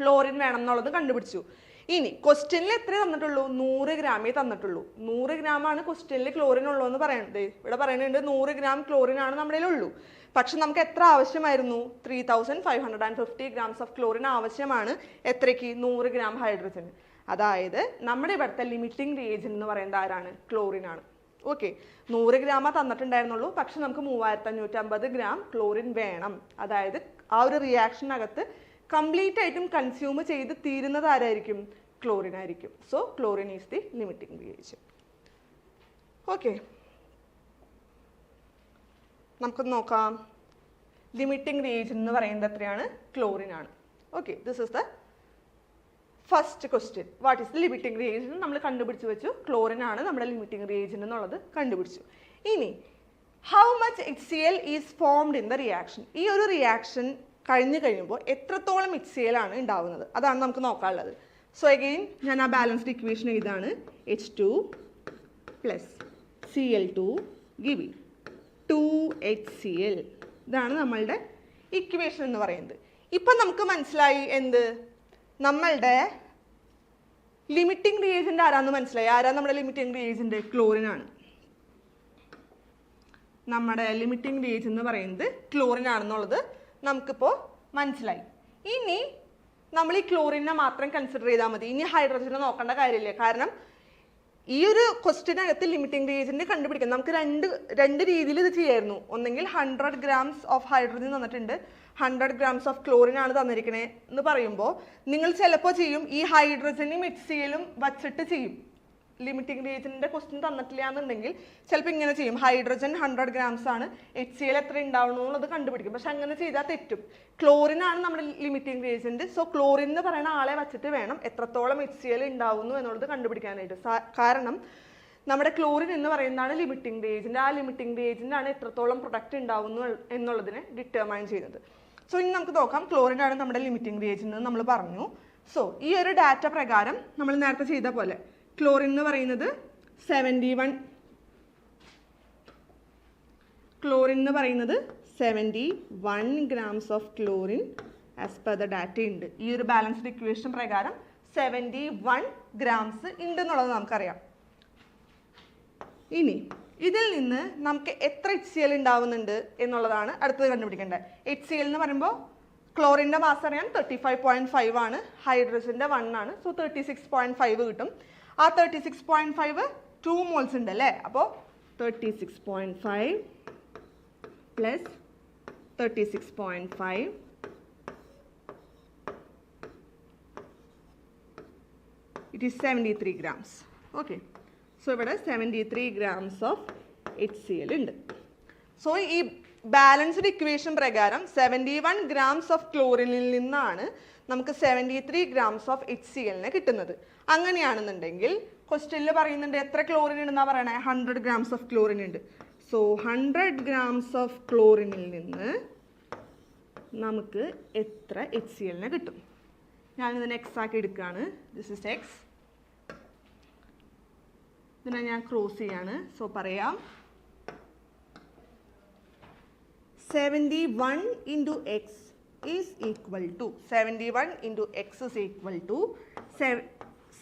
ക്ലോറിൻ വേണം എന്നുള്ളത് കണ്ടുപിടിച്ചു. ഇനി ക്വസ്റ്റ്യനിൽ എത്ര തന്നിട്ടുള്ളൂ? നൂറ് ഗ്രാമേ തന്നിട്ടുള്ളൂ. നൂറ് ഗ്രാമാണ് ക്വസ്റ്റ്യനിൽ ക്ലോറിൻ ഉള്ളൂ എന്ന് പറയുന്നത് ഇവിടെ പറയുന്നുണ്ട് നൂറ് ഗ്രാം ക്ലോറിൻ ആണ് നമ്മുടെ ഉള്ളൂ പക്ഷെ നമുക്ക് എത്ര ആവശ്യമായിരുന്നു? Three thousand five hundred and fifty grams of chlorine ആവശ്യമാണ്. എത്രയ്ക്ക്? നൂറ് ഗ്രാം ഹൈഡ്രജന് അതായത് നമ്മുടെ ഇവിടുത്തെ ലിമിറ്റിംഗ് റിയേജൻ എന്ന് പറയുന്നത് ആരാണ്? ക്ലോറിൻ ആണ്. ഓക്കെ നൂറ് ഗ്രാമ തന്നിട്ടുണ്ടായിരുന്നുള്ളൂ. പക്ഷെ നമുക്ക് മൂവായിരത്തി അഞ്ഞൂറ്റമ്പത് ഗ്രാം ക്ലോറിൻ വേണം. അതായത് ആ ഒരു റിയാക്ഷനകത്ത് കംപ്ലീറ്റ് ആയിട്ടും കൺസ്യൂം ചെയ്ത് തീരുന്നത് ആരായിരിക്കും? ക്ലോറിൻ ആയിരിക്കും. So chlorine is the limiting reagent okay നമുക്ക് നോക്കാം. ലിമിറ്റിംഗ് റിയേജൻ എന്ന് പറയുന്നത് എത്രയാണ്? ക്ലോറിൻ ആണ്. Okay this is the first question what is the limiting reagent നമ്മൾ കണ്ടുപിടിച്ച് വെച്ചു. ക്ലോറിൻ ആണ് നമ്മുടെ ലിമിറ്റിംഗ് റിയേജൻ എന്നുള്ളത് കണ്ടുപിടിച്ചു. ഇനി how much H C L is formed in the reaction ഈ ഒരു റിയാക്ഷൻ കഴിഞ്ഞു കഴിയുമ്പോൾ എത്രത്തോളം എച്ച് സി എൽ ഉണ്ടാവുന്നത്? അതാണ് നമുക്ക് നോക്കാനുള്ളത്. സോ അഗെയിൻ ഞാൻ ആ ബാലൻസ്ഡ് ഇക്വേഷൻ ഇതാണ് H two plus C L two ഗിവി two H C L ഇതാണ് നമ്മളുടെ ഇക്വേഷൻ എന്ന് പറയുന്നത്. ഇപ്പം നമുക്ക് മനസ്സിലായി എന്ത്? നമ്മളുടെ ലിമിറ്റിംഗ് റിയേജന്റ് ആരാന്ന് മനസ്സിലായി? ആരാ നമ്മുടെ ലിമിറ്റിംഗ് റിയേജന്റ് ക്ലോറിൻ ആണ്. നമ്മുടെ ലിമിറ്റിംഗ് റിയേജൻ എന്ന് പറയുന്നത് ക്ലോറിൻ ആണെന്നുള്ളത് നമുക്കിപ്പോൾ മനസ്സിലായി. ഇനി നമ്മൾ ഈ ക്ലോറിനെ മാത്രം കൺസിഡർ ചെയ്താൽ മതി. ഇനി ഹൈഡ്രജനെ നോക്കേണ്ട കാര്യമില്ല. കാരണം ഈ ഒരു ക്വസ്റ്റിനകത്ത് ലിമിറ്റിംഗ് റിയേജന്റ് കണ്ടുപിടിക്കാം നമുക്ക് രണ്ട് രണ്ട് രീതിയിൽ ഇത് ചെയ്യായിരുന്നു. ഒന്നെങ്കിൽ ഹൺഡ്രഡ് ഗ്രാംസ് ഓഫ് ഹൈഡ്രജൻ തന്നിട്ടുണ്ട്. ഹൺഡ്രഡ് ഗ്രാംസ് ഓഫ് ക്ലോറിൻ ആണ് തന്നിരിക്കണേ എന്ന് പറയുമ്പോൾ നിങ്ങൾ ചിലപ്പോൾ ചെയ്യും. ഈ ഹൈഡ്രജനും എച്ച് സിയിലും വച്ചിട്ട് ചെയ്യും. ലിമിറ്റിംഗ് റീജിയന്റെ ക്വസ്റ്റ്യൻ തന്നിട്ടില്ല എന്നുണ്ടെങ്കിൽ ചിലപ്പോൾ ഇങ്ങനെ ചെയ്യും. ഹൈഡ്രജൻ ഹൺഡ്രഡ് ഗ്രാംസ് ആണ്. എച്ച് സി എൽ എത്ര ഉണ്ടാവണമെന്നുള്ളത് കണ്ടുപിടിക്കും. പക്ഷെ അങ്ങനെ ചെയ്താൽ തെറ്റും. ക്ലോറിൻ ആണ് നമ്മുടെ ലിമിറ്റിംഗ് റീജിയന്റ് സോ ക്ലോറിൻ എന്ന് പറയുന്ന ആളെ വച്ചിട്ട് വേണം എത്രത്തോളം എച്ച് സി എൽ ഉണ്ടാവുന്നു എന്നുള്ളത് കണ്ടുപിടിക്കാനായിട്ട്. കാരണം നമ്മുടെ ക്ലോറിൻ എന്ന് പറയുന്നതാണ് ലിമിറ്റിംഗ് റിയേജന്റ് ആ ലിമിറ്റിംഗ് റിയേജന്റ് ആണ് എത്രത്തോളം പ്രൊഡക്റ്റ് ഉണ്ടാവുന്നു എന്നുള്ളതിനെ ഡിറ്റർമൈൻ ചെയ്യുന്നത്. സോ ഇനി നമുക്ക് നോക്കാം. ക്ലോറിൻ ആണ് നമ്മുടെ ലിമിറ്റിംഗ് റിയേജന്റ് എന്ന് നമ്മൾ പറഞ്ഞു. സോ ഈ ഒരു ഡാറ്റ പ്രകാരം നമ്മൾ നേരത്തെ ചെയ്ത പോലെ ക്ലോറിൻ എന്ന് പറയുന്നത് സെവന്റി വൺ ക്ലോറിൻ എന്ന് പറയുന്നത് seventy one grams of chlorine as per the data ഉണ്ട്. ഈ ഒരു ബാലൻസ്ഡ് ഇക്വേഷൻ പ്രകാരം സെവന്റി വൺ ഗ്രാംസ് ഉണ്ട് എന്നുള്ളത് നമുക്കറിയാം. ഇനി ഇതിൽ നിന്ന് നമുക്ക് എത്ര എച്ച് സി എൽ ഉണ്ടാവുന്നുണ്ട് എന്നുള്ളതാണ് അടുത്തത് കണ്ടുപിടിക്കേണ്ടത്. എച്ച് സി എൽ എന്ന് പറയുമ്പോൾ ക്ലോറിന്റെ മാസ് അറിയാൻ തേർട്ടി ഫൈവ് പോയിന്റ് ഫൈവ് ആണ്. ഹൈഡ്രജന്റെ വൺ ആണ്. So thirty six point five കിട്ടും. ആ thirty six point five two moles ഉണ്ട് അല്ലേ അപ്പോൾ thirty six point five plus thirty six point five it is seventy three grams okay so ഇവിടെ seventy three grams of H C L ഉണ്ട്. So ഈ balanced equation പ്രകാരം seventy one grams of ക്ലോറിനിൽ നിന്നാണ് നമുക്ക് seventy three grams of H C എല്ലിന് കിട്ടുന്നത്. അങ്ങനെയാണെന്നുണ്ടെങ്കിൽ ക്വസ്റ്റ്യനിൽ പറയുന്നുണ്ട് എത്ര ക്ലോറിൻ ഉണ്ടെന്നാണ് പറയണേ? ഹൺഡ്രഡ് ഗ്രാംസ് ഓഫ് ക്ലോറിൻ ഉണ്ട്. സോ ഹൺഡ്രഡ് ഗ്രാംസ് ഓഫ് ക്ലോറിനിൽ നിന്ന് നമുക്ക് എത്ര എച്ച് സി എല്ലിന് കിട്ടും? ഞാനിതിനെ എക്സ് ആക്കി എടുക്കുകയാണ് ദിസ് ഇസ് എക്സ് ഇതിനെ ഞാൻ ക്രോസ് ചെയ്യാണ്. സോ പറയാം. Seventy one into x x is equal to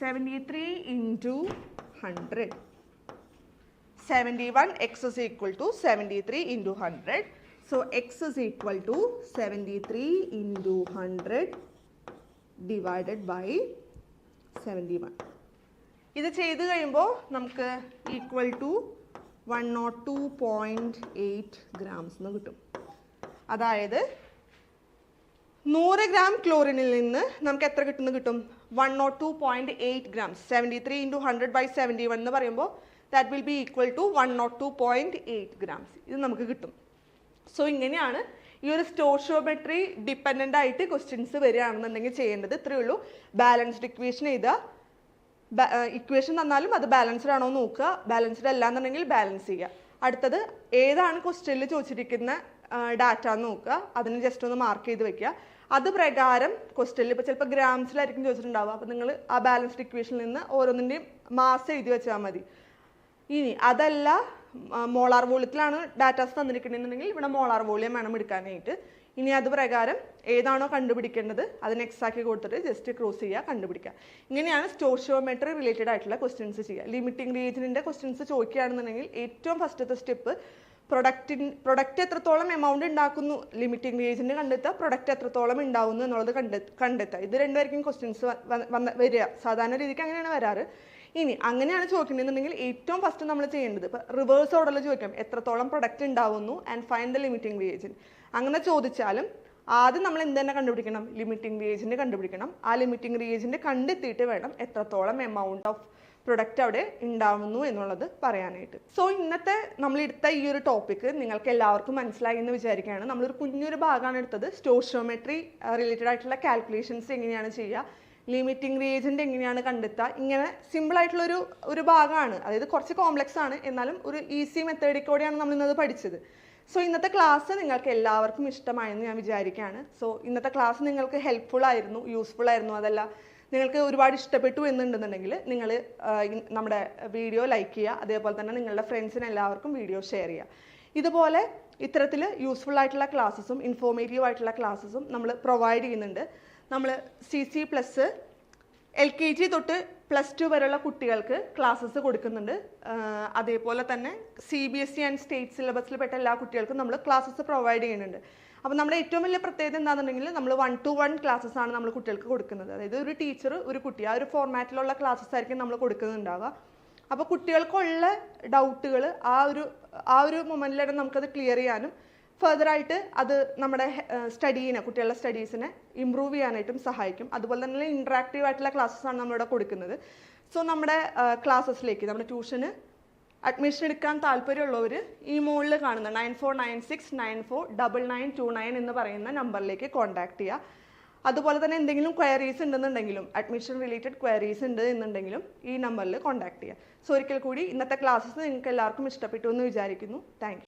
seventy three into hundred seventy one x is equal to seventy three into hundred so x is equal to seventy three into hundred divided by seventy one ഇത് ചെയ്ത് കഴിയുമ്പോൾ നമുക്ക് equal to one nought two point eight grams എന്ന് കിട്ടും. അതായത് നൂറ് gram ക്ലോറിനിൽ നിന്ന് നമുക്ക് എത്ര കിട്ടുന്നു കിട്ടും? One nought two point eight gram seventy three into hundred by seventy one എന്ന് പറയുമ്പോൾ that will be equal to one nought two point eight grams ഇത് നമുക്ക് കിട്ടും. സോ ഇങ്ങനെയാണ് ഈ ഒരു സ്റ്റോഷിയോമെട്രി ഡിപ്പെൻഡന്റ് ആയിട്ട് ക്വസ്റ്റ്യൻസ് വരികയാണെന്നുണ്ടെങ്കിൽ ചെയ്യേണ്ടത്. ഇത്രയേ ഉള്ളൂ. ബാലൻസ്ഡ് ഇക്വേഷൻ ചെയ്ത ഇക്വേഷൻ തന്നാലും അത് ബാലൻസ്ഡ് ആണോ നോക്കുക. ബാലൻസ്ഡ് അല്ല എന്നുണ്ടെങ്കിൽ ബാലൻസ് ചെയ്യുക. അടുത്തത് ഏതാണ് ക്വസ്റ്റ്യനിൽ ചോദിച്ചിരിക്കുന്ന ഡാറ്റ നോക്കുക. അതിന് ജസ്റ്റ് ഒന്ന് മാർക്ക് ചെയ്ത് വെക്കുക. അത് പ്രകാരം ക്വസ്റ്റ്യനിൽ ഇപ്പോൾ ചിലപ്പോൾ ഗ്രാംസിലായിരിക്കും ചോദിച്ചിട്ടുണ്ടാവുക. അപ്പോൾ നിങ്ങൾ ആ ബാലൻസ്ഡ് ഇക്വേഷനിൽ നിന്ന് ഓരോന്നിന്റെയും മാസ് എഴുതി വെച്ചാൽ മതി. ഇനി അതല്ല മോളാർ വോളിയത്തിലാണ് ഡാറ്റാസ് തന്നിരിക്കുന്നതെന്നുണ്ടെങ്കിൽ ഇവിടെ മോളാർ വോളിയം വേണം എടുക്കാനായിട്ട്. ഇനി അത് പ്രകാരം ഏതാണോ കണ്ടുപിടിക്കേണ്ടത് അതിന് എക്സാക്ട് കൊടുത്തിട്ട് ജസ്റ്റ് ക്രോസ് ചെയ്യുക കണ്ടുപിടിക്കുക. ഇങ്ങനെയാണ് സ്റ്റോഷിയോമെട്രി റിലേറ്റഡ് ആയിട്ടുള്ള ക്വസ്റ്റ്യൻസ് ചെയ്യുക. ലിമിറ്റിംഗ് റീജിയനിന്റെ ക്വസ്റ്റ്യൻസ് ചോദിക്കുകയാണെന്നുണ്ടെങ്കിൽ ഏറ്റവും ഫസ്റ്റത്തെ സ്റ്റെപ്പ് പ്രൊഡക്റ്റിൻ പ്രൊഡക്റ്റ് എത്രത്തോളം എമൗണ്ട് ഉണ്ടാക്കുന്നു ലിമിറ്റിംഗ് വേജിന് കണ്ടെത്തുക പ്രൊഡക്റ്റ് എത്രത്തോളം ഉണ്ടാവുന്നു എന്നുള്ളത് കണ്ടെ കണ്ടെത്തുക ഇത് രണ്ടുപേർക്കും ക്വസ്റ്റ്യൻസ് വന്ന് വരിക സാധാരണ രീതിക്ക് അങ്ങനെയാണ് വരാറ്. ഇനി അങ്ങനെയാണ് ചോദിക്കുന്നതെന്നുണ്ടെങ്കിൽ ഏറ്റവും ഫസ്റ്റ് നമ്മൾ ചെയ്യേണ്ടത് ഇപ്പോൾ റിവേഴ്സ് ഓർഡറിൽ ചോദിക്കാം എത്രത്തോളം പ്രൊഡക്റ്റ് ഉണ്ടാവുന്നു and find the limiting reagent അങ്ങനെ ചോദിച്ചാലും ആദ്യം നമ്മൾ എന്ത് തന്നെ കണ്ടുപിടിക്കണം? ലിമിറ്റിംഗ് വേജിന്റെ കണ്ടുപിടിക്കണം. ആ ലിമിറ്റിംഗ് വേജിന്റെ കണ്ടെത്തിയിട്ട് വേണം എത്രത്തോളം എമൗണ്ട് ഓഫ് പ്രൊഡക്റ്റ് അവിടെ ഉണ്ടാവുന്നു എന്നുള്ളത് പറയാനായിട്ട്. സോ ഇന്നത്തെ നമ്മൾ എടുത്ത ഈ ഒരു ടോപ്പിക്ക് നിങ്ങൾക്ക് എല്ലാവർക്കും മനസ്സിലായി എന്ന് വിചാരിക്കുകയാണ്. നമ്മളൊരു കുഞ്ഞൊരു ഭാഗമാണ് എടുത്തത്. സ്റ്റോഷിയോമെട്രി റിലേറ്റഡ് ആയിട്ടുള്ള കാൽക്കുലേഷൻസ് എങ്ങനെയാണ് ചെയ്യുക? ലിമിറ്റിംഗ് റീജന്റ് എങ്ങനെയാണ് കണ്ടെത്തുക? ഇങ്ങനെ ഒരു ഒരു ഭാഗമാണ്. അതായത് കുറച്ച് കോംപ്ലക്സ് ആണ്. എന്നാലും ഒരു ഈസി മെത്തേഡിക്കോടെയാണ് നമ്മൾ ഇന്നത് പഠിച്ചത്. സോ ഇന്നത്തെ ക്ലാസ് നിങ്ങൾക്ക് എല്ലാവർക്കും ഇഷ്ടമായെന്ന് ഞാൻ വിചാരിക്കുകയാണ്. സോ ഇന്നത്തെ ക്ലാസ് നിങ്ങൾക്ക് ഹെൽപ്ഫുൾ ആയിരുന്നു യൂസ്ഫുൾ ആയിരുന്നു അതല്ല നിങ്ങൾക്ക് ഒരുപാട് ഇഷ്ടപ്പെട്ടു എന്നുണ്ടെന്നുണ്ടെങ്കിൽ നിങ്ങൾ നമ്മുടെ വീഡിയോ ലൈക്ക് ചെയ്യുക. അതേപോലെ തന്നെ നിങ്ങളുടെ ഫ്രണ്ട്സിന് എല്ലാവർക്കും വീഡിയോ ഷെയർ ചെയ്യുക. ഇതുപോലെ ഇത്തരത്തിൽ യൂസ്ഫുൾ ആയിട്ടുള്ള ക്ലാസ്സസും ഇൻഫോർമേറ്റീവ് ആയിട്ടുള്ള ക്ലാസ്സസും നമ്മൾ പ്രൊവൈഡ് ചെയ്യുന്നുണ്ട്. നമ്മൾ C C plus L K G തൊട്ട് പ്ലസ് ടു വരെയുള്ള കുട്ടികൾക്ക് ക്ലാസ്സസ് കൊടുക്കുന്നുണ്ട്. അതേപോലെ തന്നെ C B S E and state സിലബസിൽ പെട്ട എല്ലാ കുട്ടികൾക്കും നമ്മൾ ക്ലാസ്സസ് പ്രൊവൈഡ് ചെയ്യുന്നുണ്ട്. അപ്പോൾ നമ്മുടെ ഏറ്റവും വലിയ പ്രത്യേകത എന്താണെന്നുണ്ടെങ്കിൽ നമ്മൾ വൺ ടു വൺ ക്ലാസ്സസ് ആണ് നമ്മൾ കുട്ടികൾക്ക് കൊടുക്കുന്നത്. അതായത് ഒരു ടീച്ചർ ഒരു കുട്ടി ആ ഒരു ഫോർമാറ്റിലുള്ള ക്ലാസ്സസ് ആയിരിക്കും നമ്മൾ കൊടുക്കുന്നുണ്ടാവുക. അപ്പോൾ കുട്ടികൾക്കുള്ള ഡൗട്ടുകൾ ആ ഒരു ആ ഒരു മൊമെന്റിലാണ് നമുക്കത് ക്ലിയർ ചെയ്യാനും ഫർദർ ആയിട്ട് അത് നമ്മുടെ സ്റ്റഡീനെ കുട്ടികളുടെ സ്റ്റഡീസിനെ ഇമ്പ്രൂവ് ചെയ്യാനായിട്ടും സഹായിക്കും. അതുപോലെ തന്നെ ഇൻട്രാക്റ്റീവ് ആയിട്ടുള്ള ക്ലാസ്സസ് ആണ് നമ്മളിവിടെ കൊടുക്കുന്നത്. സോ നമ്മുടെ ക്ലാസ്സസിലേക്ക് നമ്മുടെ ട്യൂഷന് അഡ്മിഷൻ എടുക്കാൻ താല്പര്യമുള്ളവർ ഈ മുകളിൽ കാണുന്ന nine four nine six nine four double nine two nine എന്ന് പറയുന്ന നമ്പറിലേക്ക് കോൺടാക്ട് ചെയ്യുക അതുപോലെ തന്നെ എന്തെങ്കിലും ക്വയറീസ് ഉണ്ടെന്നുണ്ടെങ്കിലും അഡ്മിഷൻ റിലേറ്റഡ് ക്വയറീസ് ഉണ്ട് എന്നുണ്ടെങ്കിലും ഈ നമ്പറിൽ കോൺടാക്ട് ചെയ്യുക സോ ഒരിക്കൽ കൂടി ഇന്നത്തെ ക്ലാസ്സസ് നിങ്ങൾക്ക് എല്ലാവർക്കും ഇഷ്ടപ്പെട്ടു എന്ന് വിചാരിക്കുന്നു. താങ്ക്